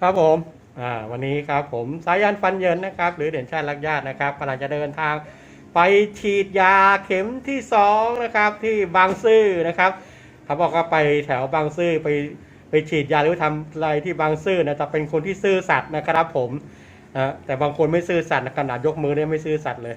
ครับผมอ่าวันนี้ครับผมสายันฟันเยินนะครับ หรือเด่นชาติรักญาตินะครับกำลังจะเดินทาง ไปฉีดยาเข็มที่สองนะครับที่บางซื่อนะครับเขาบอกว่าไปแถวบางซื่อไปไปฉีดยาหรือทำอะไรที่บางซื่อนะจะเป็นคนที่ซื่อสัตย์นะครับผมนะแต่บางคนไม่ซื่อสัตย์นะขนาดยกมือเนี่ยไม่ซื่อสัตย์เลย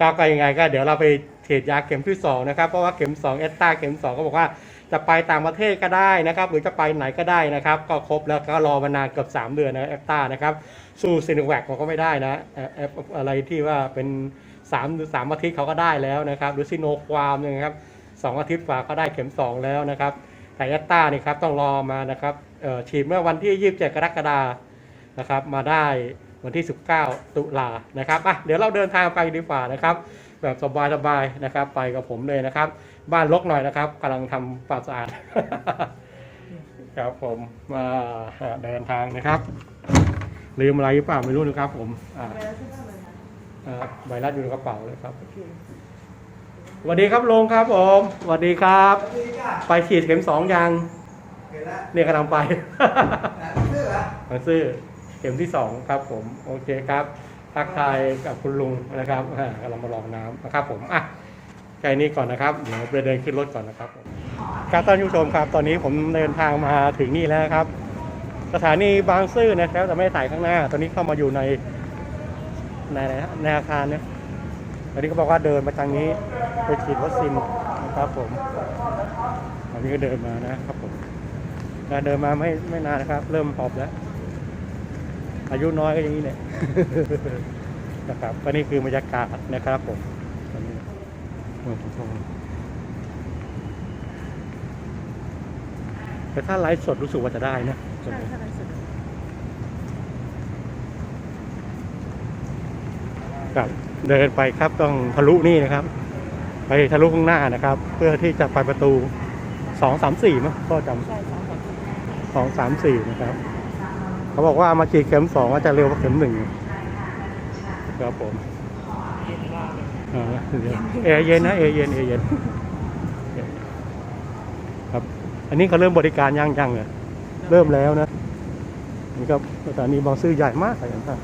ครับก็ยังไงก็เดี๋ยวเราไปฉีดยาเข็มที่สองนะครับเพราะว่าเข็มสองเอสตาเข็มสองเขาบอกว่า จะไปต่างประเทศก็ได้นะครับหรือจะไปไหนก็ได้นะครับ ก็ครบแล้วก็รอมานานเกือบ 3 เดือนนะแอปตานะครับสู้ซีโนแวคเขาก็ไม่ได้นะแอปแออะไรที่ว่าเป็น3หรือ3อาทิตย์เขาก็ได้แล้วนะครับ หรือซีโนความนี่ยนะครับสองอาทิตย์กว่าก็ได้เข็ม 2 แล้วนะครับแต่แอปตานี่ครับต้องรอมานะครับเอ่อฉีดเมื่อวันที่ 27 กรกฎานะครับมาได้วันที่ 19 ตุลานะครับอะเดี๋ยวเราเดินทางไปดีกว่านะครับ แบบสบายๆนะครับ ไปกับผมเลยนะครับ บ้านรกหน่อยนะครับกำลังทำควาสะอาดครับผมมาเดินทางนะครับ ลืมอะไรหรือเปล่าไม่รู้นะครับ ผมใบรัดอยู่ในกระเป๋าเลยครับสวัสดีครับลุงครับผมสวัสดีครับ ไปฉีดเข็มสองยังเนี่ยกำลังไปหนังซื้อเข็มที่สองครับ ผม โอเคครับทักทายกับคุณลุงนะครับกำลังมาลองน้ำนะครับ ผมอะ ค่นี้ก่อนนะครับ เดี๋ยวไปเดินขึ้นรถก่อนนะครับผมครับท่านผู้ชมครับ ตอนนี้ผมเดินทางมาถึงนี่แล้วครับ สถานีบางซื่อนะครับแต่ไม่ได้ถ่ายข้างหน้า ตอนนี้เข้ามาอยู่ในในอะไรฮะในอาคารเนี่ยตอนนี้เขาบอกว่าเดินมาทางนี้ไปฉีดวัคซีนนะครับผมตอนนี้ก็เดินมานะครับผมการเดินมาไม่ไม่นานนะครับ เริ่มหอบแล้ว อายุน้อยก็อย่างนี้เนี่ยนะครับก็นี่คือบรรยากาศนะครับผม แต่ถ้าไลฟ์สดรู้สึกว่าจะได้นะใช่ใช่สุดครับเดินไปครับต้องทะลุนี่นะครับ ไปทะลุข้างหน้านะครับ เพื่อที่จะไปประตูสองสามสี่มั้งก็จใช่สองสามำสองสามสี่นะครับ เขาบอกว่ามาฉีดเข็มสองก็จะเร็วกว่าเข็มหนึ่งครับผมเย็นมาก เลยอ่าแอร์เย็นนะแอร์เย็นแอร์เย็นครับ อันนี้เขาเริ่มบริการยังยังเหรอเริ่มแล้วนะนี่ครับสถานีบางซื่อใหญ่มากเลยครับ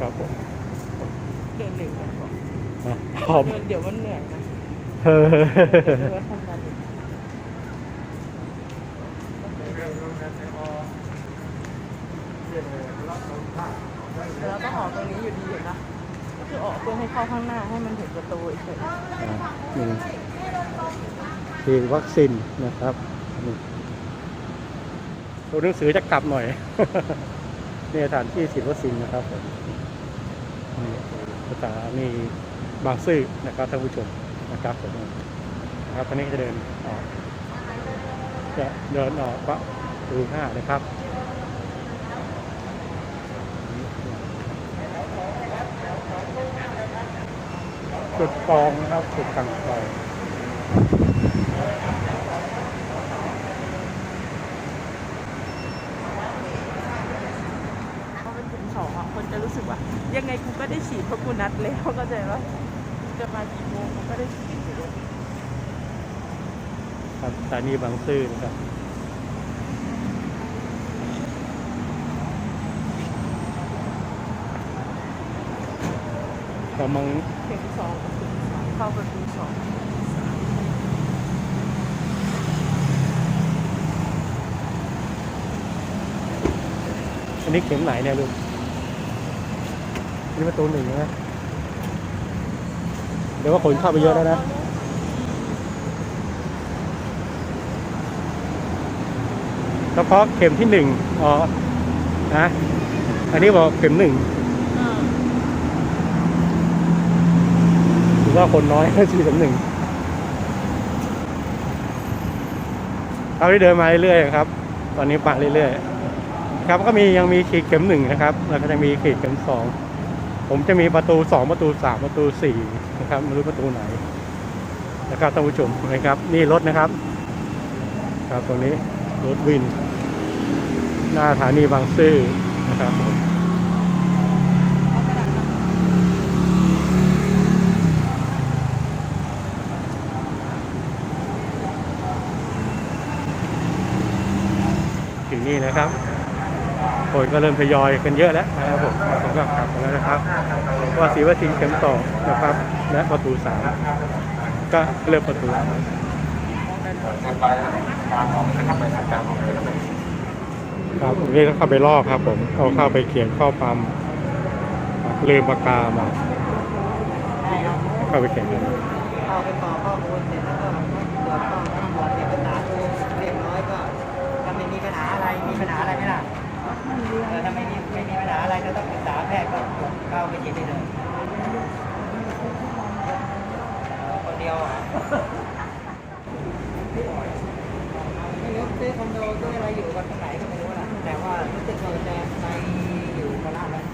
ครับผมเดินเร็วกันก่อนอะขอบเดี๋ยวมันเหนื่อยนะเออเดี๋ยวว่าทำงานอยู่แล้วก็ออกตรงนี้อยู่ดีเห็นะ คือออกเพื่อให้เข้าข้างหน้าให้มันเห็นประตูเฉยอ่านี่ฉีดวัคซีนนะครับนี่ตัวหนังสือจะกลับหน่อยนี่สถานที่ฉีดวัคซีนนะครับนี่สถานีบางซื่อนะครับท่านผู้ชมนะครับผมนะครับตอนนี้จะเดินออกจะเดินออกประตูห้านะครับ จุดกรองนะครับจุดกลางกรองๆพอเป็นถึงสองอะคนจะรู้สึกว่า ยังไงกูก็ได้ฉีดเพราะกูนัดแล้วเข้าใจปะจะมากี่โมงกูก็ได้ฉีดอยู่แล้วครับสถานีบางซื่อนะครับกำลัง เข็มสองกับเข้าประตูสองอันนี้เข็มไหนเนี่ยลูกนนี้ประตูหนึ่งนะเดี๋ยวว่าคนเข้าไปเยอะแล้วนะเฉพาะเข็มที่หนึ่งอ๋อนะอันนี้บอกเข็มหนึ่ง อ่า ถือ ว่าคนน้อยสี่เข็มหนึ่งเราที่เดินมาเรื่อยๆครับ ตอนนี้ปะเรื่อยๆ ครับก็มียังมีขีดเข็มหนึ่งนะครับ แล้วก็จะมีขีดเข็มสอง ผมจะมีประตูสองประตูสามประตูสี่นะครับไม่รู้ประตูไหนนะครับท่านผู้ชมนะครับ นี่รถนะครับ ครับตรงนี้รถวิน หน้าสถานีบางซื่อนะครับผมถึง นี่นะครับก็เริ่มทยอยกันเยอะแล้วนะครับผมผมก็กลับมาแล้วนะครับว่าศรีวัชินเข็มสองนะครับ และประตูสามก็เริ่มประตูครับนี่ก็เข้าไปลอกครับ ผมเอาเข้าไปเขียนข้อความลืมปากกามาเข้าไปเขียนกันเข้าไปต่อข้อมูลเสร็จแล้วก็ตรวจข้อมูลตรวจเอกสารดูเรียบร้อยก็ถ้าไม่มีปัญหาอะไรมีปัญหาอะไรไหมล่ะเออถ้าไม่มีไม่มีปัญหาอะไรก็ต้องปรึกษาแพทย์ก็เข้าไปฉีดได้เลยเออคนเดียวอะไม่รู้ซื้อคอนโดซื้ออะไรอยู่กันตรงไหนก็ไม่รู้นะแต่ว่ารู้สึกว่าจะไปอยู่โคราชแล้ว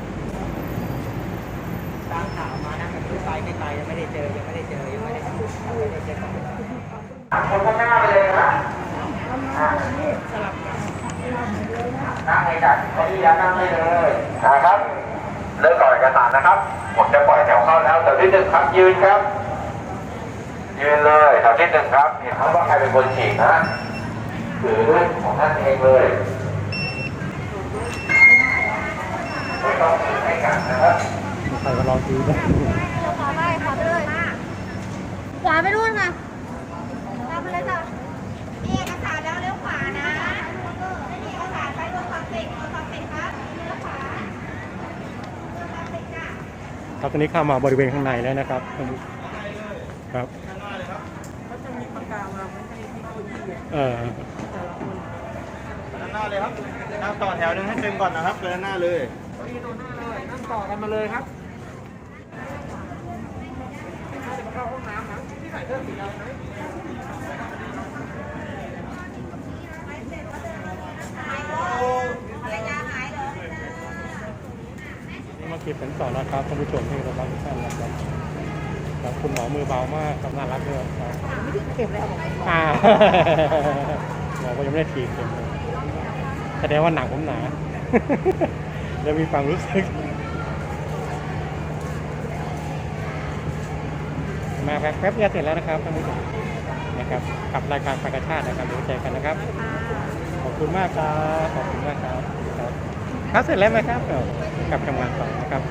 ตามข่าวมานะไม่รู้ไปไม่ไปยังไม่ได้เจอยังไม่ได้เจอยังไม่ได้ยังไม่ได้เจอ คนข้างหน้าไปเลยนะนั่งในจัดเก้าอี้แล้วนั่งได้เลยนะครับเริ่มต่อเอกสารนะครับ ผมจะปล่อยแถวเข้าแล้วแถวที่หนึ่งครับยืนครับ ยืนเลยแถวที่หนึ่งครับเห็นครับว่าใครเป็นคนฉีดนะถือด้วยของท่านเองเลยไม่ต้องถือให้กันนะครับใครก็ลองดูนะขวาไปขวาไปเลยขวาไปนู่นค่ะตามไปเลยจ้ะมีเอกสารแล้วเลี้ยวขวานะไม่มีเอกสารไปรถความเสี่งรถความเสี่งครับเลี้ยวขวารถความเสี่งจ้ะ ครับตอนนี้เข้ามาบริเวณข้างในแล้วนะครับครับเขาจะมีปากกาวางไว้ให้ที่คนที่เออแต่ละคนด้านหน้าเลยครับนั่งต่อแถวหนึ่งให้เต็มก่อนนะครับเดินหน้าเลยนั่งต่อกันมาเลยครับนี่มาขีดเป็นสอนนะครับท่านผู้ชมที่เราบ้านทุกท่านนะครับครับคุณหมอมือเบามากครับน่ารักด้วยครับไม่ได้เก็บเลยเอาบอกอ่าหมอก็ยังไม่ได้ถีบเข็มเลยแสดงว่าหนังผมหนาแล้วมีความรู้สึกมาแป๊บแป๊บเดียวเสร็จแล้วนะครับท่านผู้ชมนะครับกับรายการปากกาชาตินะครับเดี๋ยวเจอกันนะครับ ขอบคุณมากครับ ขอบคุณมากครับ ครับเสร็จแล้วไหมครับเดี๋ยวกลับทำงานต่อนะครับ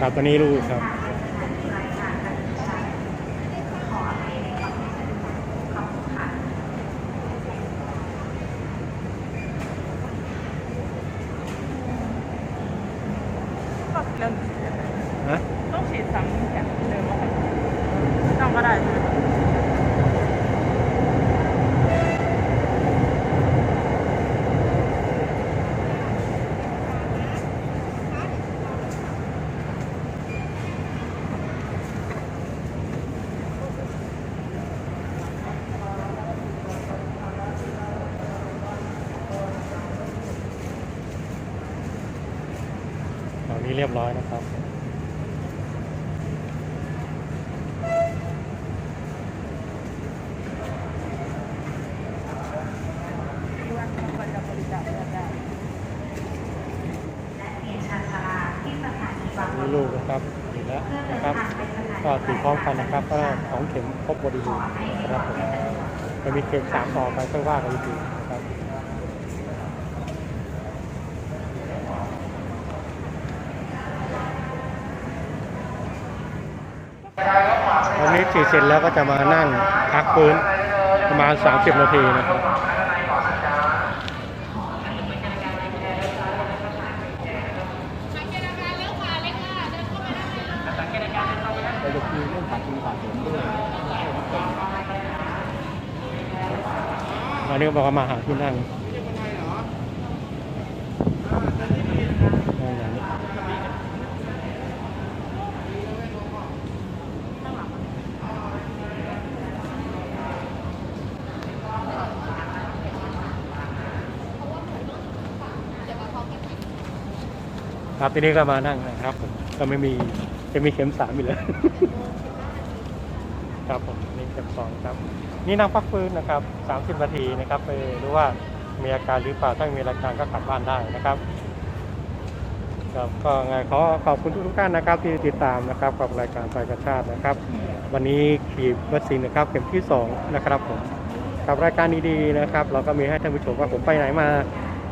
ครับตอนนี้รู้ครับเริ่ม ฮะ ต้องฉีดซ้ำแขนเดิมว่าไม่ต้องก็ได้ใช่ไหมี้เรียบร้อยนะครับที่ว่าควรจะบริจาคเลือดได้มีลูกนะครับอยู่แล้วนะครับ ก็ตีพร้อมกันนะครับ ก็สองเข็มครบบริบูรณ์นะครับผมจะมีเข็มสามต่อไปค่อยว่ากันอีกทีี้ฉีดเสร็จแล้วก็จะมานั่งพักฟื้นประมาณ 30 นาทีนะครับไปดูคือเรื่องขาดทุนขาดทุนด้วยอันนี้บอกว่ามาหาที่นั่งนั่ง ครับทีนี้ก็มานั่งนะครับผมก็ไม่มีจะมีเข็มสามอยู่แล้วครับผมนี่เข็มสองครับ นี่นั่งพักฟื้นนะครับ30นาทีนะครับไปดูว่ามีอาการหรือเปล่าถ้ามีอาการก็กลับบ้านได้นะครับครับก็ไงขอขอบคุณทุกๆท่านนะครับ ที่ติดตามนะครับกับรายการไฟกระชาตินะครับ วันนี้ขีดวัคซีนนะครับ เข็มที่สองนะครับผมกับรายการดีๆนะครับ เราก็มีให้ท่านผู้ชมว่าผมไปไหนมา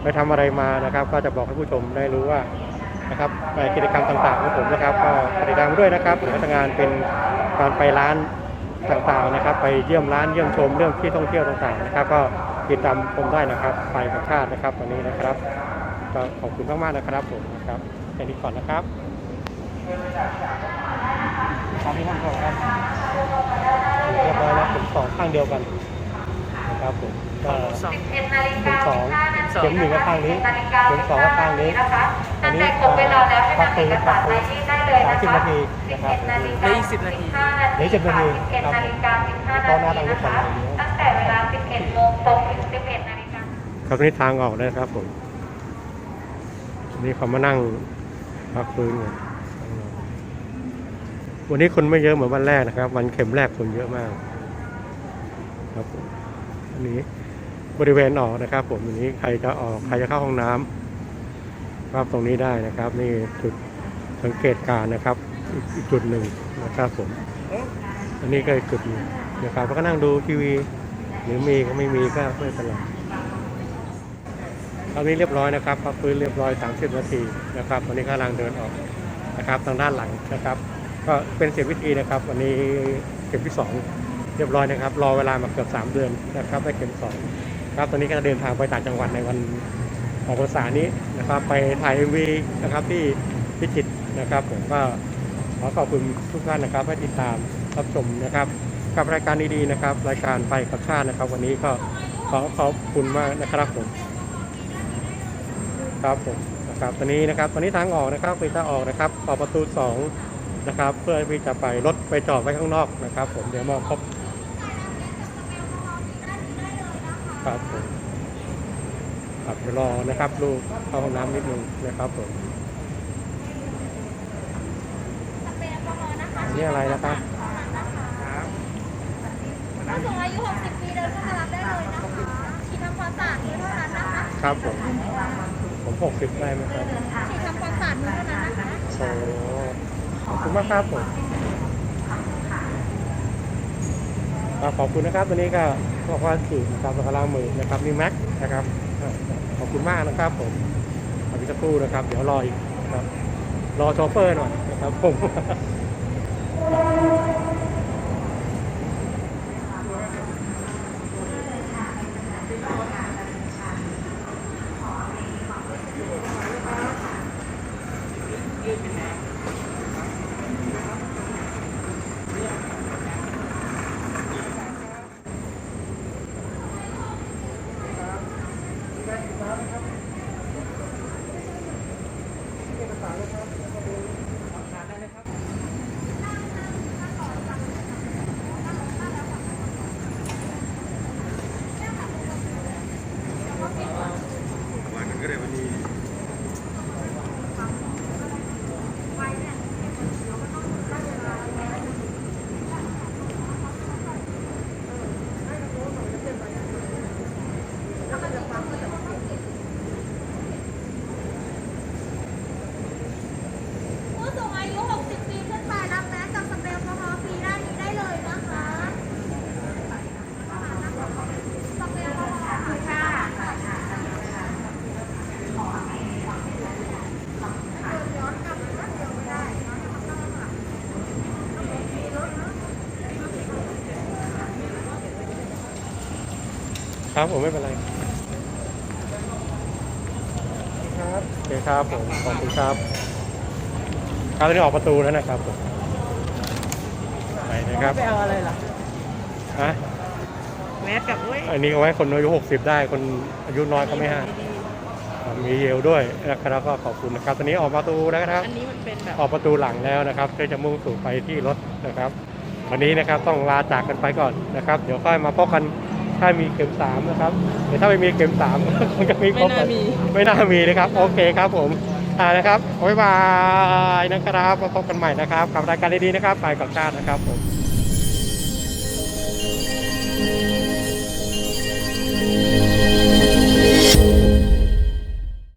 ไปทำอะไรมานะครับ ก็จะบอกให้ผู้ชมได้รู้ว่า นะครับในกิจกรรมต่างๆของผมนะครับก็ติดตามด้วยนะครับผมก็ทำงานเป็นการไปร้านต่างๆนะครับ ไปเยี่ยมร้านเยี่ยมชมเรื่องที่ท่องเที่ยวต่างๆนะครับ ก็ติดตามชมได้นะครับไปกับชาตินะครับวันนี้นะครับก็ขอบคุณมากๆนะครับผมนะครับแค่นี้ก่อนนะครับตอนนี้ห้องสองครับเรียบร้อยแล้วผมสองข้างเดียวกันนะครับผมก็สองเข็มสองเข็มหนึ่งก็ข้างนี้เข็มสองก็ข้างนี้อันนี้ พักฟื้นพักฟื้นสามสิบนาทีนะครับเหลืออีกสิบนาทีเหลือสิบนาทีครับตอนหน้าทางนี้ก่อนเลยตั้งแต่เวลา 11โมงตรงถึง 11นาฬิกาครับนี่ทางออกนะครับผมนี่เขามานั่งพักฟื้นกันวันนี้คนไม่เยอะเหมือนวันแรกนะครับ วันเข็มแรกคนเยอะมาก ครับผมอันนี้บริเวณออกนะครับ ผมอันนี้ใครจะออกใครจะเข้าห้องน้ำครับตรงนี้ได้นะครับ นี่จุด สังเกตการนะครับอีกจุดหนึ่งนะครับผมอันนี้ก็อีกจุดหนึ่งนะครับก็นั่งดูทีวี หรือมีก็ไม่มีก็ไม่เป็นไรตอนนี้เรียบร้อยนะครับพักฟื้นเรียบร้อย 30 นาทีนะครับวันนี้กำลังเดินออกนะครับทางด้านหลังนะครับ ก็เป็นเสียวิธีนะครับ วันนี้เข็มที่ 2 เรียบร้อยนะครับ รอเวลามาเกือบ 3 เดือนนะครับได้เข็ม2ครับตอนนี้ก็เดินทางไปต่างจังหวัดในวันออกพรรษานี้นะครับ ไปถ่าย MV นะครับที่พิจิตร นะครับ ผมก็ขอขอบคุณทุกท่านนะครับให้ติดตามรับชมนะครับ กับรายการดีๆนะครับ รายการไปกับชาตินะครับ วันนี้ก็ขอขอบคุณมากนะครับผมครับผมนะครับตอนนี้นะครับตอนนี้ทางออกนะครับเป็นทางออกนะครับออกประตูสองนะครับ เพื่อที่จะไปรถไปจอดไว้ข้างนอกนะครับ ผมเดี๋ยวมาพบครับผมครับเดี๋ยวรอนะครับลูกเข้าห้องน้ำนิดนึงนะครับผม นนี่อะไรนะครับผู้สูงอายุ 60 ปีเดินเข้ามารับได้เลยนะคะฉีดทำความสะอาดมือเท่านั้นนะคะครับผม ผมหกสิบได้ไหมครับฉีดทำความสะอาดมือเท่านั้นนะคะโอ้ขอบคุณมากครับผมครับขอบคุณนะครับวันนี้ก็บอกว่าฉีดตามสกลางมือนะครับนี่แม็กนะครับอ่าขอบคุณมากนะครับผมขอบคุณสักครู่นะครับ เดี๋ยวรออีกนะครับรอโชเฟอร์หน่อยนะครับผม ผู้สูงอายุ 60 ปีขึ้นไปรับแมสกับสเปรย์แอลกอฮอล์ฟรีด้านนี้ได้เลยนะคะสเปรย์แอลกอฮอล์ค่ะย้อนกลับมาเดี๋ยวไม่ได้ ครับผมไม่เป็นไรครับโอเคครับผมขอบคุณครับครับตอนนี้ออกประตูแล้วนะครับผมไปนะครับไปเอาอะไรล่ะฮะแมสกับเว้ยอันนี้เอาไว้คนอายุ 60 ได้คนอายุน้อยเขาไม่ให้อ่ามีเยลด้วยนะครับก็ขอบคุณนะครับ ตอนนี้ออกประตูแล้วนะครับ อันนี้มันเป็นแบบออกประตูหลังแล้วนะครับก็จะมุ่งสู่ไปที่รถนะครับ วันนี้นะครับต้องลาจากกันไปก่อนนะครับ เดี๋ยวค่อยมาพบกัน ถ้ามีเข็มสามนะครับเดี๋ยวถ้าไม่มีเข็มสามคงจะมีพไม่บน่ากันมี ไม่น่ามีนะครับ โอเคครับผมอ่านะครับบ๊ายบายนะครับมาพบกันใหม่นะครับ กับรายการดีๆนะครับไปกับชาตินะครับผม